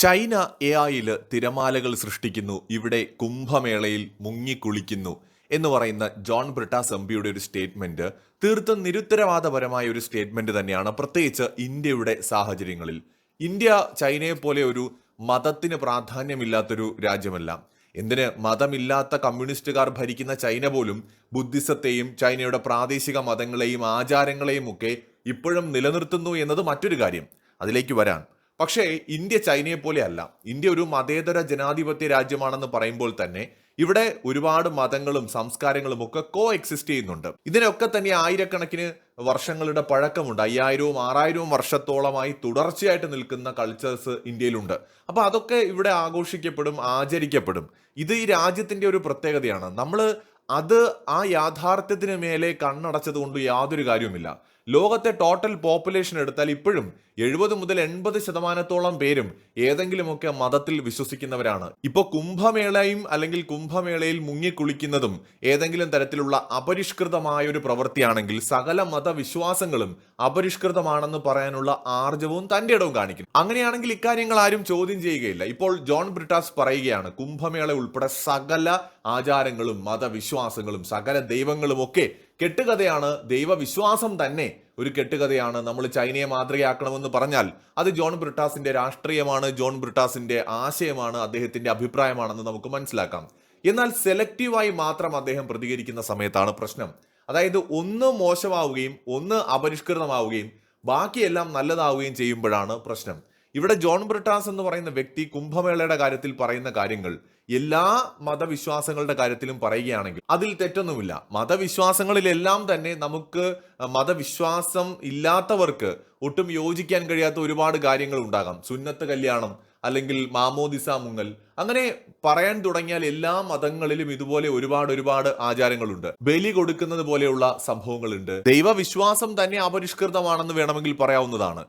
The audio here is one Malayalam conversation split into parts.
ചൈന എ ഐയിൽ തിരമാലകൾ സൃഷ്ടിക്കുന്നു. ഇവിടെ കുംഭമേളയിൽ മുങ്ങിക്കുളിക്കുന്നു എന്ന് പറയുന്ന ജോൺ ബ്രിട്ടാസ് എം പിയുടെ ഒരു സ്റ്റേറ്റ്മെന്റ് തീർത്തും നിരുത്തരവാദപരമായ ഒരു സ്റ്റേറ്റ്മെന്റ് തന്നെയാണ് പ്രത്യേകിച്ച് ഇന്ത്യയുടെ സാഹചര്യങ്ങളിൽ. ഇന്ത്യ ചൈനയെ പോലെ ഒരു മതത്തിന് പ്രാധാന്യമില്ലാത്തൊരു രാജ്യമല്ല. എന്തിന്? മതമില്ലാത്ത കമ്മ്യൂണിസ്റ്റുകാർ ഭരിക്കുന്ന ചൈന പോലും ബുദ്ധിസത്തെയും ചൈനയുടെ പ്രാദേശിക മതങ്ങളെയും ആചാരങ്ങളെയും ഒക്കെ ഇപ്പോഴും നിലനിർത്തുന്നു എന്നത് മറ്റൊരു കാര്യം. അതിലേക്ക് വരാൻ പക്ഷേ ഇന്ത്യ ചൈനയെ പോലെ അല്ല ഇന്ത്യ ഒരു മതേതര ജനാധിപത്യ രാജ്യമാണെന്ന് പറയുമ്പോൾ തന്നെ ഇവിടെ ഒരുപാട് മതങ്ങളും സംസ്കാരങ്ങളും ഒക്കെ കോ എക്സിസ്റ്റ് ചെയ്യുന്നുണ്ട്. ഇതിനൊക്കെ തന്നെ ആയിരക്കണക്കിന് വർഷങ്ങളുടെ പഴക്കമുണ്ട്. അയ്യായിരവും ആറായിരവും വർഷത്തോളമായി തുടർച്ചയായിട്ട് നിൽക്കുന്ന കൾച്ചേഴ്സ് ഇന്ത്യയിലുണ്ട്. അപ്പൊ അതൊക്കെ ഇവിടെ ആഘോഷിക്കപ്പെടും ആചരിക്കപ്പെടും. ഇത് ഈ രാജ്യത്തിന്റെ ഒരു പ്രത്യേകതയാണ്. നമ്മൾ അത് ആ യാഥാർത്ഥ്യത്തിന് മേലെ കണ്ണടച്ചത് കൊണ്ട് യാതൊരു കാര്യവുമില്ല. ലോകത്തെ ടോട്ടൽ പോപ്പുലേഷൻ എടുത്താൽ ഇപ്പോഴും എഴുപത് മുതൽ എൺപത് ശതമാനത്തോളം പേരും ഏതെങ്കിലുമൊക്കെ മതത്തിൽ വിശ്വസിക്കുന്നവരാണ്. ഇപ്പോൾ കുംഭമേളയും അല്ലെങ്കിൽ കുംഭമേളയിൽ മുങ്ങിക്കുളിക്കുന്നതും ഏതെങ്കിലും തരത്തിലുള്ള അപരിഷ്കൃതമായ ഒരു പ്രവൃത്തിയാണെങ്കിൽ സകല മതവിശ്വാസങ്ങളും അപരിഷ്കൃതമാണെന്ന് പറയാനുള്ള ആർജവും തന്റെ ഇടവും കാണിക്കും അങ്ങനെയാണെങ്കിൽ ഇക്കാര്യങ്ങൾ ആരും ചോദ്യം ചെയ്യുകയില്ല. ഇപ്പോൾ ജോൺ ബ്രിട്ടാസ് പറയുകയാണ് കുംഭമേള ഉൾപ്പെടെ സകല ആചാരങ്ങളും മതവിശ്വാസങ്ങളും സകല ദൈവങ്ങളും ഒക്കെ കെട്ടുകഥയാണ് ദൈവവിശ്വാസം തന്നെ ഒരു കെട്ടുകഥയാണ്. നമ്മൾ ചൈനയെ മാതൃകയാക്കണമെന്ന് പറഞ്ഞാൽ അത് ജോൺ ബ്രിട്ടാസിന്റെ രാഷ്ട്രീയമാണ് ജോൺ ബ്രിട്ടാസിന്റെ ആശയമാണ് അദ്ദേഹത്തിന്റെ അഭിപ്രായമാണെന്ന് നമുക്ക് മനസ്സിലാക്കാം. എന്നാൽ സെലക്റ്റീവായി മാത്രം അദ്ദേഹം പ്രതികരിക്കുന്ന സമയത്താണ് പ്രശ്നം. അതായത് ഒന്ന് മോശമാവുകയും ഒന്ന് അപരിഷ്കൃതമാവുകയും ബാക്കിയെല്ലാം നല്ലതാവുകയും ചെയ്യുമ്പോഴാണ് പ്രശ്നം. ഇവിടെ ജോൺ ബ്രിട്ടാസ് എന്ന് പറയുന്ന വ്യക്തി കുംഭമേളയുടെ കാര്യത്തിൽ പറയുന്ന കാര്യങ്ങൾ എല്ലാ മതവിശ്വാസങ്ങളുടെ കാര്യത്തിലും പറയുകയാണെങ്കിൽ അതിൽ തെറ്റൊന്നുമില്ല. മതവിശ്വാസങ്ങളിലെല്ലാം തന്നെ നമുക്ക് മതവിശ്വാസം ഇല്ലാത്തവർക്ക് ഒട്ടും യോജിക്കാൻ കഴിയാത്ത ഒരുപാട് കാര്യങ്ങൾ ഉണ്ടാകാം. സുന്നത്ത് കല്യാണം അല്ലെങ്കിൽ മാമോദിസ മുങ്ങൽ. അങ്ങനെ പറയാൻ തുടങ്ങിയാൽ എല്ലാ മതങ്ങളിലും ഇതുപോലെ ഒരുപാട് ഒരുപാട് ആചാരങ്ങളുണ്ട്. ബലി കൊടുക്കുന്നത് പോലെയുള്ള സംഭവങ്ങളുണ്ട്. ദൈവവിശ്വാസം തന്നെ അപരിഷ്കൃതമാണെന്ന് വേണമെങ്കിൽ പറയാവുന്നതാണ്.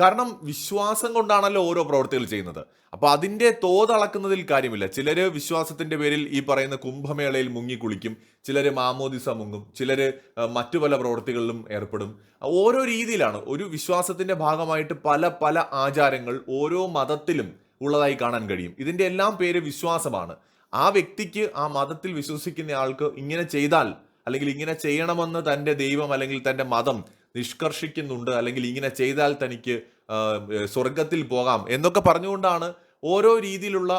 കാരണം വിശ്വാസം കൊണ്ടാണല്ലോ ഓരോ പ്രവൃത്തികൾ ചെയ്യുന്നത്. അപ്പൊ അതിന്റെ തോതളക്കുന്നതിൽ കാര്യമില്ല. ചിലര് വിശ്വാസത്തിന്റെ പേരിൽ ഈ പറയുന്ന കുംഭമേളയിൽ മുങ്ങി കുളിക്കും ചിലര് മാമോദിസ മുങ്ങും ചിലര് മറ്റു പല പ്രവൃത്തികളിലും ഏർപ്പെടും. ഓരോ രീതിയിലാണ്. ഒരു വിശ്വാസത്തിന്റെ ഭാഗമായിട്ട് പല പല ആചാരങ്ങൾ ഓരോ മതത്തിലും ഉള്ളതായി കാണാൻ കഴിയും. ഇതിന്റെ എല്ലാം പേര് വിശ്വാസമാണ്. ആ വ്യക്തിക്ക് ആ മതത്തിൽ വിശ്വസിക്കുന്ന ആൾക്ക് ഇങ്ങനെ ചെയ്താൽ അല്ലെങ്കിൽ ഇങ്ങനെ ചെയ്യണമെന്ന് തന്റെ ദൈവം അല്ലെങ്കിൽ തന്റെ മതം നിഷ്കർഷിക്കുന്നുണ്ട് അല്ലെങ്കിൽ ഇങ്ങനെ ചെയ്താൽ തനിക്ക് സ്വർഗത്തിൽ പോകാം എന്നൊക്കെ പറഞ്ഞുകൊണ്ടാണ് ഓരോ രീതിയിലുള്ള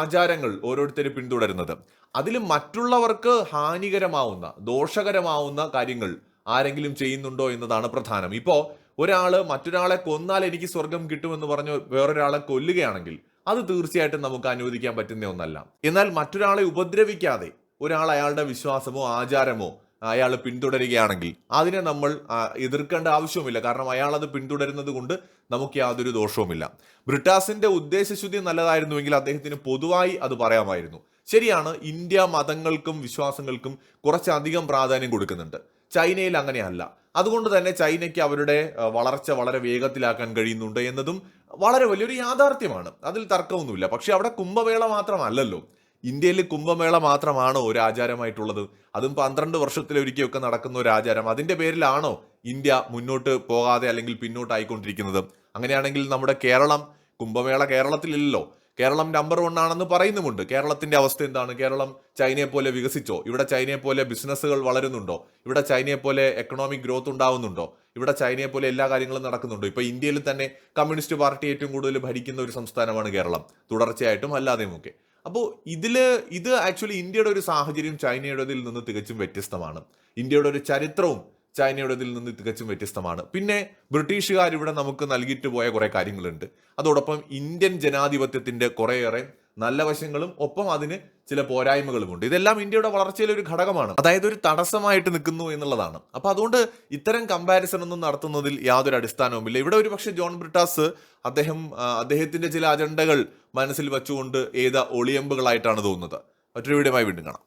ആചാരങ്ങൾ ഓരോരുത്തർ പിന്തുടരുന്നത്. അതിൽ മറ്റുള്ളവർക്ക് ഹാനികരമാവുന്ന ദോഷകരമാവുന്ന കാര്യങ്ങൾ ആരെങ്കിലും ചെയ്യുന്നുണ്ടോ എന്നതാണ് പ്രധാനം. ഇപ്പോൾ ഒരാൾ മറ്റൊരാളെ കൊന്നാൽ എനിക്ക് സ്വർഗം കിട്ടുമെന്ന് പറഞ്ഞ് വേറൊരാളെ കൊല്ലുകയാണെങ്കിൽ അത് തീർച്ചയായിട്ടും നമുക്ക് അനുവദിക്കാൻ പറ്റുന്ന ഒന്നല്ല. എന്നാൽ മറ്റൊരാളെ ഉപദ്രവിക്കാതെ ഒരാൾ അയാളുടെ വിശ്വാസമോ ആചാരമോ അയാൾ പിന്തുടരുകയാണെങ്കിൽ അതിനെ നമ്മൾ എതിർക്കേണ്ട ആവശ്യവുമില്ല. കാരണം അയാൾ അത് പിന്തുടരുന്നത് കൊണ്ട് നമുക്ക് യാതൊരു ദോഷവുമില്ല. ബ്രിട്ടാസിന്റെ ഉദ്ദേശശുദ്ധി നല്ലതായിരുന്നുവെങ്കിൽ അദ്ദേഹത്തിന് പൊതുവായി അത് പറയാമായിരുന്നു. ശരിയാണ് ഇന്ത്യ മതങ്ങൾക്കും വിശ്വാസങ്ങൾക്കും കുറച്ചധികം പ്രാധാന്യം കൊടുക്കുന്നുണ്ട്. ചൈനയിൽ അങ്ങനെയല്ല. അതുകൊണ്ട് തന്നെ ചൈനയ്ക്ക് അവരുടെ വളർച്ച വളരെ വേഗത്തിലാക്കാൻ കഴിയുന്നുണ്ട് എന്നതും വളരെ വലിയൊരു യാഥാർത്ഥ്യമാണ്. അതിൽ തർക്കമൊന്നുമില്ല. പക്ഷെ അവിടെ കുംഭമേള മാത്രമല്ലല്ലോ. ഇന്ത്യയിൽ കുംഭമേള മാത്രമാണോ ഒരു ആചാരമായിട്ടുള്ളത് അതും പന്ത്രണ്ട് വർഷത്തിലൊരിക്കലൊക്കെ നടക്കുന്ന ഒരു ആചാരം അതിന്റെ പേരിലാണോ ഇന്ത്യ മുന്നോട്ട് പോകാതെ അല്ലെങ്കിൽ പിന്നോട്ടായിക്കൊണ്ടിരിക്കുന്നത്? അങ്ങനെയാണെങ്കിൽ നമ്മുടെ കേരളം കുംഭമേള കേരളത്തിലില്ലല്ലോ. കേരളം നമ്പർ വൺ ആണെന്ന് പറയുന്നുമുണ്ട്. കേരളത്തിന്റെ അവസ്ഥ എന്താണ്? കേരളം ചൈനയെ പോലെ വികസിച്ചോ? ഇവിടെ ചൈനയെ പോലെ ബിസിനസ്സുകൾ വളരുന്നുണ്ടോ? ഇവിടെ ചൈനയെ പോലെ എക്കണോമിക് ഗ്രോത്ത് ഉണ്ടാവുന്നുണ്ടോ? ഇവിടെ ചൈനയെ പോലെ എല്ലാ കാര്യങ്ങളും നടക്കുന്നുണ്ടോ? ഇപ്പൊ ഇന്ത്യയിൽ തന്നെ കമ്മ്യൂണിസ്റ്റ് പാർട്ടി ഏറ്റവും കൂടുതൽ ഭരിക്കുന്ന ഒരു സംസ്ഥാനമാണ് കേരളം. തുടർച്ചയായിട്ടും അല്ലാതെയുമൊക്കെ. അപ്പോൾ ഇതിൽ ഇത് ആക്ച്വലി ഇന്ത്യയുടെ ഒരു സാഹചര്യം ചൈനയുടേതിൽ നിന്ന് തികച്ചും വ്യത്യസ്തമാണ്. ഇന്ത്യയുടെ ഒരു ചരിത്രവും ചൈനയുടേതിൽ നിന്ന് തികച്ചും വ്യത്യസ്തമാണ്. പിന്നെ ബ്രിട്ടീഷുകാർ ഇവിടെ നമുക്ക് നൽകിയിട്ട് പോയ കുറേ കാര്യങ്ങളുണ്ട്. അതോടൊപ്പം ഇന്ത്യൻ ജനാധിപത്യത്തിന്റെ കുറേയേറെ നല്ല വശങ്ങളും ഒപ്പം അതിന് ചില പോരായ്മകളുമുണ്ട്. ഇതെല്ലാം ഇന്ത്യയുടെ വളർച്ചയിലെ ഒരു ഘടകമാണ്. അതായത് ഒരു തടസ്സമായിട്ട് നിൽക്കുന്നു എന്നുള്ളതാണ്. അപ്പൊ അതുകൊണ്ട് ഇത്തരം കമ്പാരിസൺ ഒന്നും നടത്തുന്നതിൽ യാതൊരു അടിസ്ഥാനവുമില്ല. ഇവിടെ ഒരു പക്ഷേ ജോൺ ബ്രിട്ടാസ് അദ്ദേഹം അദ്ദേഹത്തിന്റെ ചില അജണ്ടകൾ മനസ്സിൽ വെച്ചുകൊണ്ട് ഏത ഒളിയമ്പുകളായിട്ടാണ് തോന്നുന്നത്. മറ്റൊരു വീഡിയോമായി വീണ്ടും കാണാം.